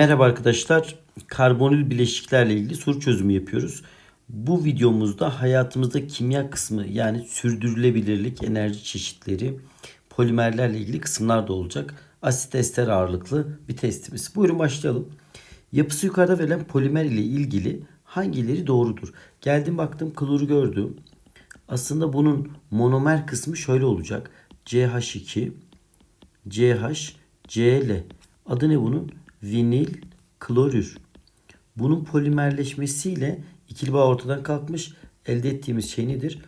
Merhaba arkadaşlar. Karbonil bileşiklerle ilgili soru çözümü yapıyoruz. Bu videomuzda hayatımızda kimya kısmı yani sürdürülebilirlik, enerji çeşitleri, polimerlerle ilgili kısımlar da olacak. Asit ester ağırlıklı bir testimiz. Buyurun başlayalım. Yapısı yukarıda verilen polimer ile ilgili hangileri doğrudur? Geldim baktım kloru gördüm. Aslında bunun monomer kısmı şöyle olacak. CH2, CH, Cl. Adı ne bunun? Vinil klorür. Bunun polimerleşmesiyle ikili bağ ortadan kalkmış. Elde ettiğimiz şey nedir?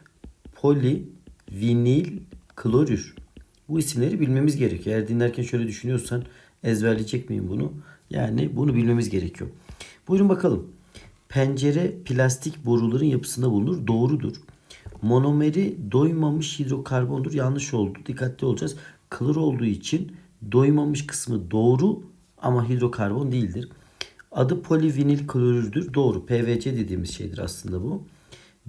Polivinil klorür. Bu isimleri bilmemiz gerekiyor. Eğer dinlerken şöyle düşünüyorsan ezberleyecek miyim bunu? Yani bunu bilmemiz gerekiyor. Buyurun bakalım. Pencere plastik boruların yapısında bulunur. Doğrudur. Monomeri doymamış hidrokarbondur. Yanlış oldu. Dikkatli olacağız. Klor olduğu için doymamış kısmı doğru ama hidrokarbon değildir. Adı polivinil klorürdür. Doğru. PVC dediğimiz şeydir aslında bu.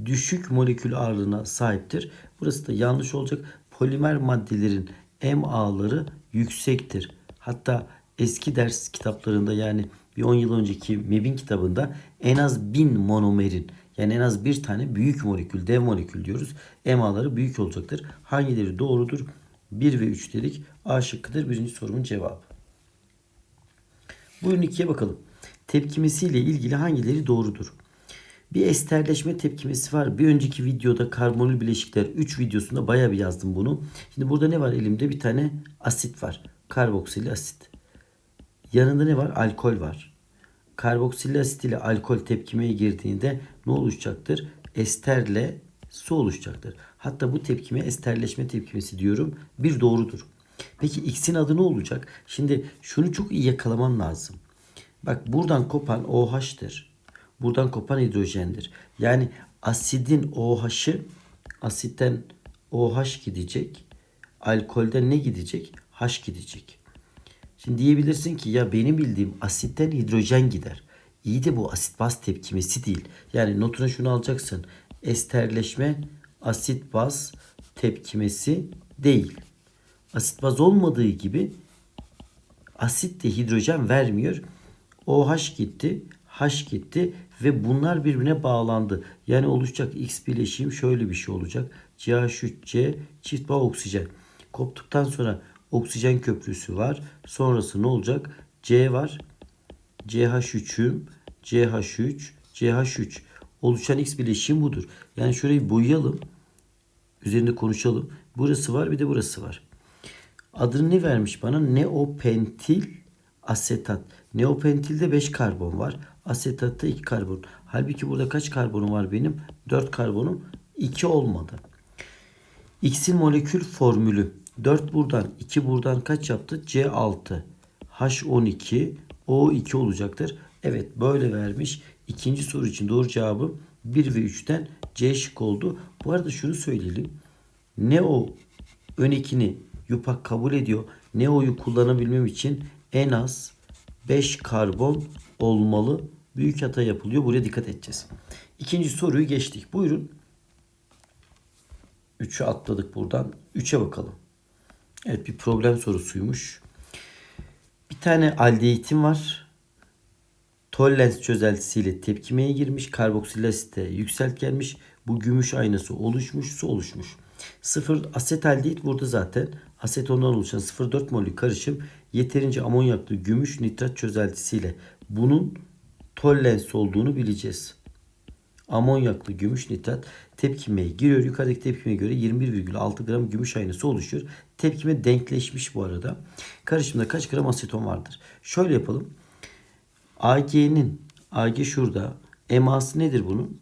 Düşük molekül ağırlığına sahiptir. Burası da yanlış olacak. Polimer maddelerin MA'ları yüksektir. Hatta eski ders kitaplarında yani bir 10 yıl önceki MEB'in kitabında en az 1000 monomerin yani en az bir tane büyük molekül, dev molekül diyoruz. MA'ları büyük olacaktır. Hangileri doğrudur? 1 ve 3 dedik. A şıkkıdır. Birinci sorumun cevabı. Buyurun ikiye bakalım. Tepkimesiyle ilgili hangileri doğrudur? Bir esterleşme tepkimesi var. Bir önceki videoda karbonil bileşikler 3 videosunda bayağı bir yazdım bunu. Şimdi burada ne var elimde? Bir tane asit var. Karboksil asit. Yanında ne var? Alkol var. Karboksil asit ile alkol tepkimeye girdiğinde ne oluşacaktır? Esterle su oluşacaktır. Hatta bu tepkime esterleşme tepkimesi diyorum. Bir doğrudur. Peki X'in adı ne olacak? Şimdi şunu çok iyi yakalaman lazım. Bak buradan kopan OH'tır. Buradan kopan hidrojendir. Yani asidin OH'ı asitten OH gidecek. Alkolden ne gidecek? H gidecek. Şimdi diyebilirsin ki ya benim bildiğim asitten hidrojen gider. İyi de bu asit baz tepkimesi değil. Yani notuna şunu alacaksın. Esterleşme asit baz tepkimesi değil. Asit baz olmadığı gibi asit de hidrojen vermiyor. OH gitti, H gitti ve bunlar birbirine bağlandı. Yani oluşacak X bileşiğim şöyle bir şey olacak. CH3C çift bağ oksijen. Koptuktan sonra oksijen köprüsü var. Sonrası ne olacak? C var. CH3'üm, CH3, CH3. Oluşan X bileşiğim budur. Yani şurayı boyayalım. Üzerinde konuşalım. Burası var bir de burası var. Adını ne vermiş bana? Neopentil asetat. Neopentilde 5 karbon var. Asetatta 2 karbon. Halbuki burada kaç karbonum var benim? 4 karbonum. 2 olmadı. X'in molekül formülü. 4 buradan 2 buradan kaç yaptı? C6. H12 O2 olacaktır. Evet böyle vermiş. İkinci soru için doğru cevabı 1 ve 3'ten C şık oldu. Bu arada şunu söyleyelim. Ne o ön ekini yupak kabul ediyor. Neo'yu kullanabilmem için en az 5 karbon olmalı. Büyük hata yapılıyor. Buraya dikkat edeceğiz. İkinci soruyu geçtik. Buyurun. 3'ü atladık buradan. 3'e bakalım. Evet bir problem sorusuymuş. Bir tane aldehit'im var. Tollens çözeltisiyle tepkimeye girmiş. Karboksil asite yükselt gelmiş. Bu gümüş aynası oluşmuş. Su oluşmuş. 0 asetaldehit burada zaten. Asetondan oluşan 0,4 molü karışım yeterince amonyaklı gümüş nitrat çözeltisiyle bunun tollens olduğunu bileceğiz. Amonyaklı gümüş nitrat tepkimeye giriyor. Yukarıdaki tepkime göre 21,6 gram gümüş aynası oluşuyor. Tepkime denkleşmiş bu arada. Karışımda kaç gram aseton vardır? Şöyle yapalım. AG'nin AG şurada. EMA'sı nedir bunun?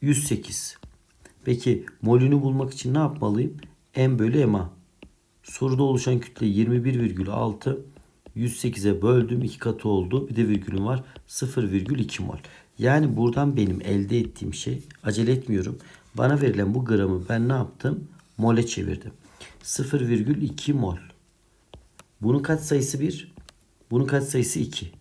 108. Peki molünü bulmak için ne yapmalıyım? M bölü MA. Soruda oluşan kütle 21,6 108'e böldüm. 2 katı oldu. Bir de virgülüm var. 0,2 mol. Yani buradan benim elde ettiğim şey acele etmiyorum. Bana verilen bu gramı ben ne yaptım? Mole çevirdim. 0,2 mol. Bunun kaç sayısı 1? Bunun kaç sayısı 2?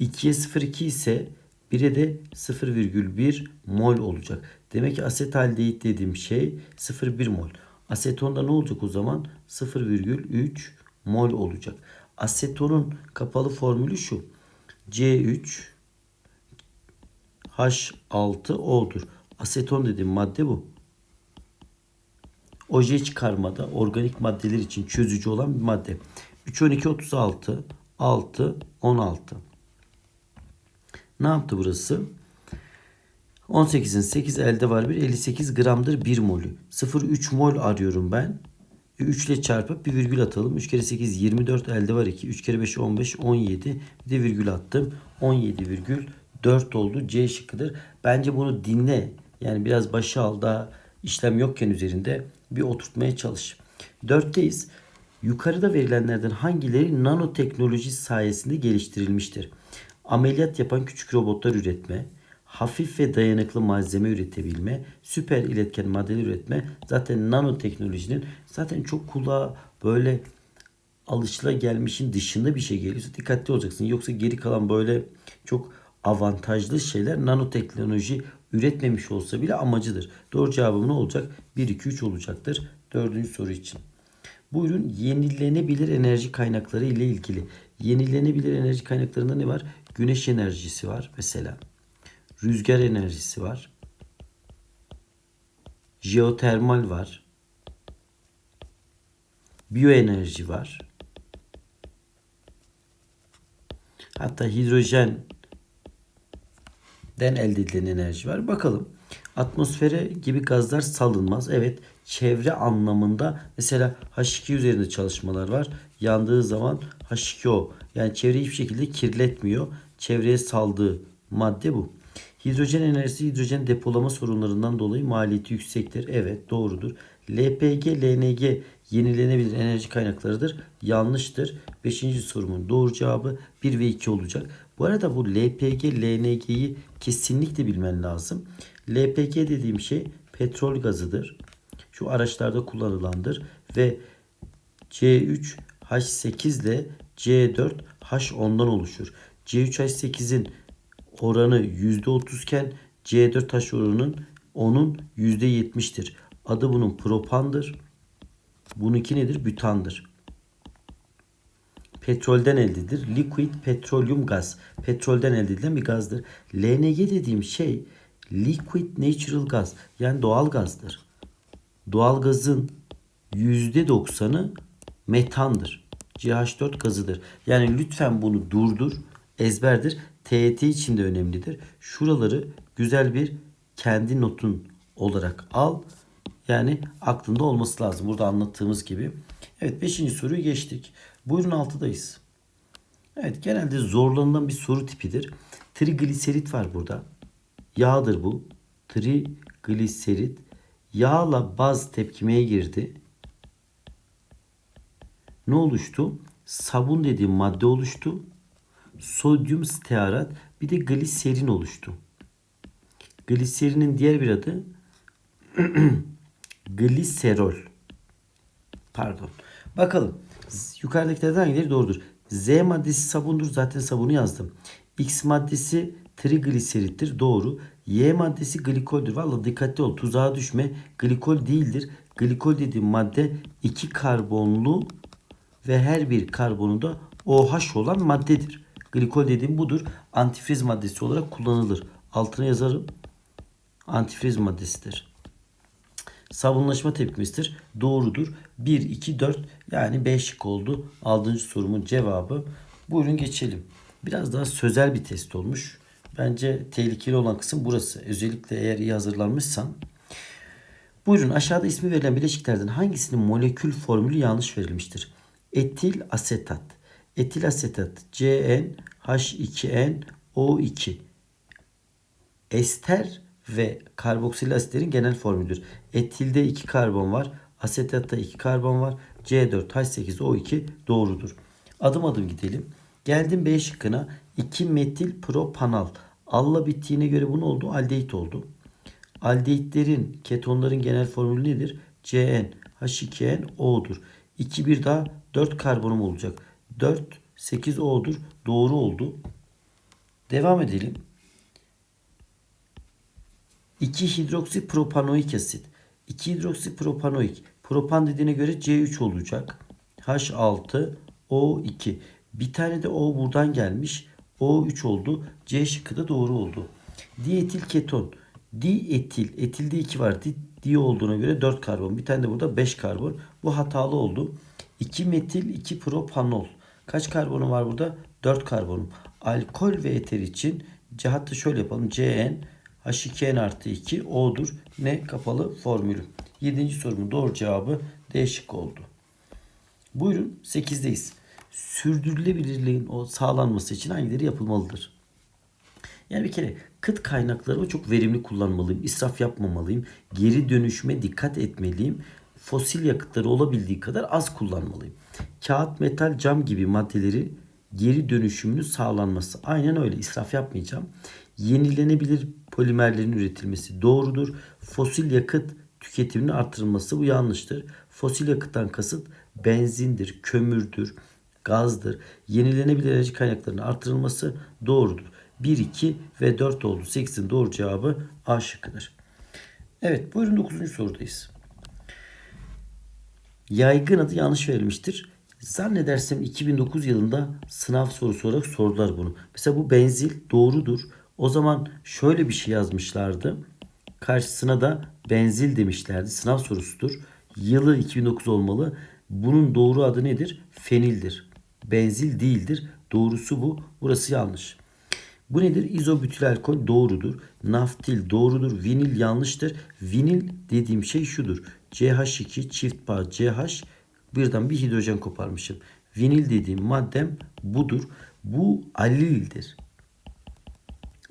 2'ye 0,2 ise 1'e de 0,1 mol olacak. Demek ki asetaldehit dediğim şey 0,1 mol. Asetonda ne olacak o zaman? 0,3 mol olacak. Asetonun kapalı formülü şu. C3 H6O'dur. Aseton dediğim madde bu. Oje çıkarmada organik maddeler için çözücü olan bir madde. 3 12 36 6 16. Ne yaptı burası? 18'in 8 elde var bir 58 gramdır 1 molü. 0,3 mol arıyorum ben. 3 ile çarpıp bir virgül atalım. 3 kere 8 24 elde var 2. 3 kere 5 15 17. Bir de virgül attım. 17 virgül 4 oldu. C şıkkıdır. Bence bunu dinle. Yani biraz başa al daha işlem yokken üzerinde bir oturtmaya çalış. 4'teyiz. Yukarıda verilenlerden hangileri nanoteknoloji sayesinde geliştirilmiştir? Ameliyat yapan küçük robotlar üretme, hafif ve dayanıklı malzeme üretebilme, süper iletken maddeler üretme zaten nanoteknolojinin zaten çok kulağa böyle alışıla gelmişin dışında bir şey geliyorsa dikkatli olacaksın. Yoksa geri kalan böyle çok avantajlı şeyler nanoteknoloji üretmemiş olsa bile amacıdır. Doğru cevabım ne olacak? 1, 2, 3 olacaktır. Dördüncü soru için. Buyurun yenilenebilir enerji kaynakları ile ilgili. Yenilenebilir enerji kaynaklarında ne var? Güneş enerjisi var mesela. Rüzgar enerjisi var. Jeotermal var. Biyoenerji var. Hatta hidrojen den elde edilen enerji var. Bakalım. Atmosfere gibi gazlar salınmaz. Evet çevre anlamında mesela H2 üzerinde çalışmalar var. Yandığı zaman H2O yani çevreyi hiçbir şekilde kirletmiyor. Çevreye saldığı madde bu. Hidrojen enerjisi hidrojen depolama sorunlarından dolayı maliyeti yüksektir. Evet doğrudur. LPG, LNG yenilenebilir enerji kaynaklarıdır. Yanlıştır. Beşinci sorumun doğru cevabı 1 ve 2 olacak. Bu arada bu LPG, LNG'yi kesinlikle bilmen lazım. LPG dediğim şey petrol gazıdır. Şu araçlarda kullanılandır ve C3 H8 ile C4 H10'dan oluşur. C3 H8'in oranı %30 iken C4 H oranının onun %70'tir. Adı bunun propandır. Bununki nedir? Bütandır. Petrolden elde edilir. Liquid petroleum gaz. Petrolden elde edilen bir gazdır. LNG dediğim şey liquid natural gas. Yani doğal gazdır. Doğal gazın %90'ı metandır. CH4 gazıdır. Yani lütfen bunu durdur. Ezberdir. TET için de önemlidir. Şuraları güzel bir kendi notun olarak al. Yani aklında olması lazım. Burada anlattığımız gibi. Evet 5. soruyu geçtik. Buyurun 6'dayız. Evet genelde zorlanılan bir soru tipidir. Trigliserit var burada. Yağdır bu. Trigliserit. Yağla baz tepkimeye girdi. Ne oluştu? Sabun dediğim madde oluştu. Sodyum stearat bir de gliserin oluştu. Gliserinin diğer bir adı gliserol. Pardon. Bakalım. Yukarıdakilerden hangileri doğrudur? Z maddesi sabundur. Zaten sabunu yazdım. X maddesi trigliserittir. Doğru. Y maddesi glikoldür. Valla dikkatli ol. Tuzağa düşme. Glikol değildir. Glikol dediğim madde iki karbonlu ve her bir karbonu da OH olan maddedir. Glikol dediğim budur. Antifriz maddesi olarak kullanılır. Altına yazarım. Antifriz maddesidir. Sabunlaşma tepkimesidir. Doğrudur. 1, 2, 4 yani 5 şık oldu. 6. sorumun cevabı. Buyurun geçelim. Biraz daha sözel bir test olmuş. Bence tehlikeli olan kısım burası. Özellikle eğer iyi hazırlanmışsan. Buyurun aşağıda ismi verilen bileşiklerden hangisinin molekül formülü yanlış verilmiştir? Etil asetat. Etil asetat CN H2N O2. Ester ve karboksil asitlerin genel formülüdür. Etilde 2 karbon var. Asetatta 2 karbon var. C4H8O2 doğrudur. Adım adım gidelim. Geldim B şıkkına. 2 metil propanal. Alla bittiğine göre bu ne oldu? Aldehit oldu. Aldehitlerin, ketonların genel formülü nedir? CN, H2N, O'dur. 2 bir daha 4 karbonum olacak. 4, 8 O'dur. Doğru oldu. Devam edelim. 2 hidroksipropanoik asit. 2 hidroksipropanoik. Propan dediğine göre C3 olacak. H6 O2. Bir tane de O buradan gelmiş. O3 oldu. C şıkkı da doğru oldu. Dietil keton. Dietil. Etilde 2 var. Di, di olduğuna göre 4 karbon. Bir tane de burada 5 karbon. Bu hatalı oldu. 2 metil 2 propanol. Kaç karbonu var burada? 4 karbonum. Alkol ve eter için hatta şöyle yapalım. CN H2N artı 2 O'dur. Ne? Kapalı formülü. 7. sorumun doğru cevabı D şıkkı oldu. Buyurun 8'deyiz. Sürdürülebilirliğin o sağlanması için hangileri yapılmalıdır? Yani bir kere kıt kaynaklarımı çok verimli kullanmalıyım. israf yapmamalıyım. Geri dönüşüme dikkat etmeliyim. Fosil yakıtları olabildiği kadar az kullanmalıyım. Kağıt, metal, cam gibi maddeleri geri dönüşümünün sağlanması. Aynen öyle. israf yapmayacağım. Yenilenebilir polimerlerin üretilmesi doğrudur. Fosil yakıt tüketiminin artırılması bu yanlıştır. Fosil yakıttan kasıt benzindir, kömürdür, gazdır. Yenilenebilir enerji kaynaklarının artırılması doğrudur. 1, 2 ve 4 oldu. 8'in doğru cevabı A şıkkıdır. Evet buyurun 9. sorudayız. Yaygın adı yanlış verilmiştir. Zannedersem 2009 yılında sınav sorusu olarak sordular bunu. Mesela bu benzil doğrudur. O zaman şöyle bir şey yazmışlardı. Karşısına da benzil demişlerdi. Sınav sorusudur. Yılı 2009 olmalı. Bunun doğru adı nedir? Fenildir. Benzil değildir. Doğrusu bu. Burası yanlış. Bu nedir? İzobütil alkol doğrudur. Naftil doğrudur. Vinil yanlıştır. Vinil dediğim şey şudur. CH2 çift bağ CH birden bir hidrojen koparmışım. Vinil dediğim maddem budur. Bu alildir.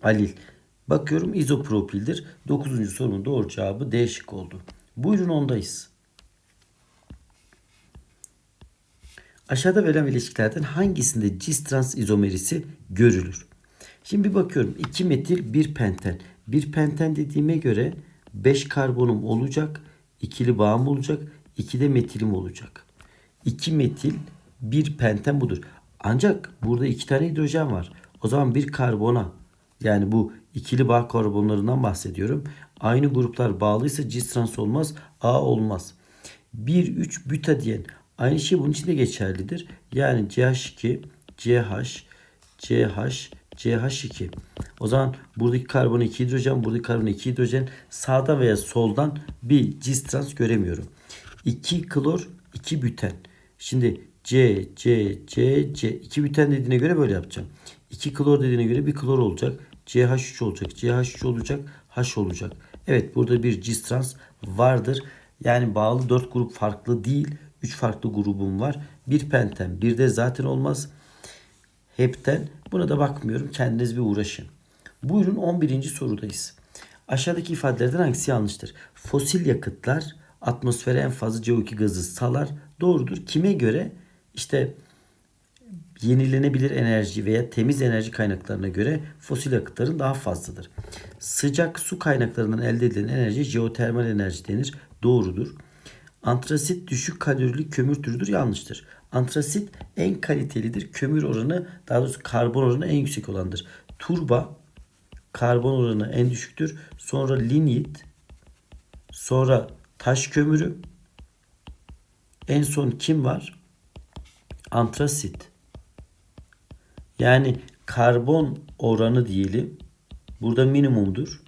Alil. Bakıyorum izopropildir. 9. sorunun doğru cevabı D şık oldu. Buyurun ondayız. Aşağıda verilen bileşiklerden hangisinde cis trans izomerisi görülür? Şimdi bir bakıyorum 2 metil 1 penten. 1 penten dediğime göre 5 karbonum olacak. İkili bağım olacak. 2 de metilim olacak. 2 metil 1 penten budur. Ancak burada 2 tane hidrojen var. O zaman bir karbona yani bu ikili bağ karbonlarından bahsediyorum. Aynı gruplar bağlıysa cis trans olmaz. A olmaz. 1-3 butadiyen. Aynı şey bunun için de geçerlidir. Yani CH2, CH, CH, CH2. O zaman buradaki karbon 2 hidrojen, buradaki karbon 2 hidrojen sağda veya soldan bir cis trans göremiyorum. 2 klor, 2 büten. Şimdi C, C, C, C. 2 büten dediğine göre böyle yapacağım. 2 klor dediğine göre bir klor olacak. CH3 olacak. CH3 olacak. H olacak. Evet burada bir cis trans vardır. Yani bağlı 4 grup farklı değil. 3 farklı grubum var. Bir penten, bir de zaten olmaz. Hepten. Buna da bakmıyorum. Kendiniz bir uğraşın. Buyurun 11. sorudayız. Aşağıdaki ifadelerden hangisi yanlıştır? Fosil yakıtlar atmosfere en fazla CO2 gazı salar. Doğrudur. Kime göre? İşte yenilenebilir enerji veya temiz enerji kaynaklarına göre fosil yakıtların daha fazladır. Sıcak su kaynaklarından elde edilen enerji jeotermal enerji denir. Doğrudur. Antrasit düşük kalorili kömür türüdür. Yanlıştır. Antrasit en kalitelidir. Kömür oranı daha doğrusu karbon oranı en yüksek olandır. Turba karbon oranı en düşüktür. Sonra lignit sonra taş kömürü en son kim var? Antrasit. Yani karbon oranı diyelim. Burada minimumdur.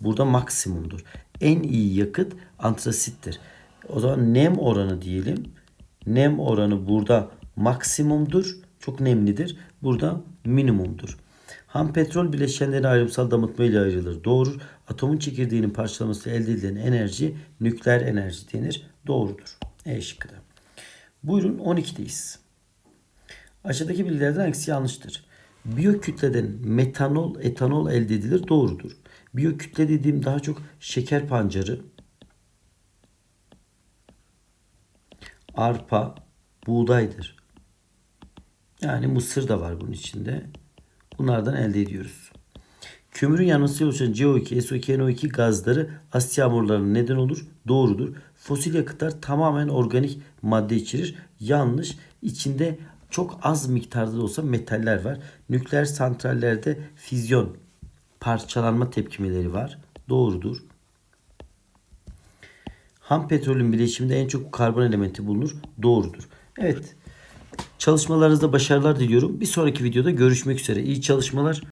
Burada maksimumdur. En iyi yakıt antrasittir. O zaman nem oranı diyelim. Nem oranı burada maksimumdur. Çok nemlidir. Burada minimumdur. Ham petrol bileşenleri ayrımsal damıtma ile ayrılır. Doğrudur. Atomun çekirdeğinin parçalaması elde edilen enerji nükleer enerji denir. Doğrudur. E şıkkı da. Buyurun 12'deyiz. Aşağıdaki bilgilerden hangisi yanlıştır? Biyokütleden metanol, etanol elde edilir. Doğrudur. Biyokütle dediğim daha çok şeker pancarı, arpa, buğdaydır. Yani mısır da var bunun içinde. Bunlardan elde ediyoruz. Kömürün yanmasıyla oluşan CO2, SO2, NO2 gazları asit yağmurlarına neden olur. Doğrudur. Fosil yakıtlar tamamen organik madde içerir. Yanlış. İçinde çok az miktarda da olsa metaller var. Nükleer santrallerde füzyon, parçalanma tepkimeleri var. Doğrudur. Ham petrolün bileşiminde en çok karbon elementi bulunur. Doğrudur. Evet. Çalışmalarınızda başarılar diliyorum. Bir sonraki videoda görüşmek üzere. İyi çalışmalar.